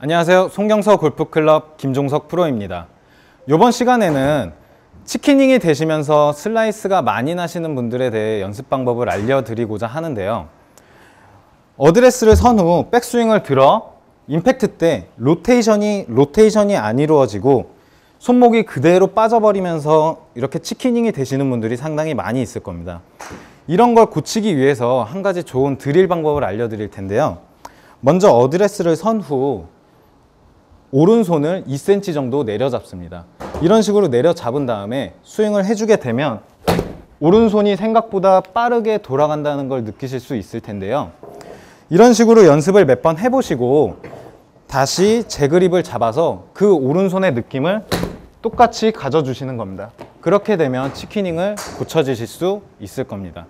안녕하세요. 송경서 골프클럽 김종석 프로입니다. 이번 시간에는 치키닝이 되시면서 슬라이스가 많이 나시는 분들에 대해 연습 방법을 알려드리고자 하는데요. 어드레스를 선 후 백스윙을 들어 임팩트 때 로테이션이 로테이션이 안 이루어지고 손목이 그대로 빠져버리면서 이렇게 치키닝이 되시는 분들이 상당히 많이 있을 겁니다. 이런 걸 고치기 위해서 한 가지 좋은 드릴 방법을 알려드릴 텐데요. 먼저 어드레스를 선후 오른손을 2cm 정도 내려잡습니다. 이런 식으로 내려잡은 다음에 스윙을 해주게 되면 오른손이 생각보다 빠르게 돌아간다는 걸 느끼실 수 있을 텐데요. 이런 식으로 연습을 몇 번 해보시고 다시 제 그립을 잡아서 그 오른손의 느낌을 똑같이 가져주시는 겁니다. 그렇게 되면 치키닝을 고쳐주실 수 있을 겁니다.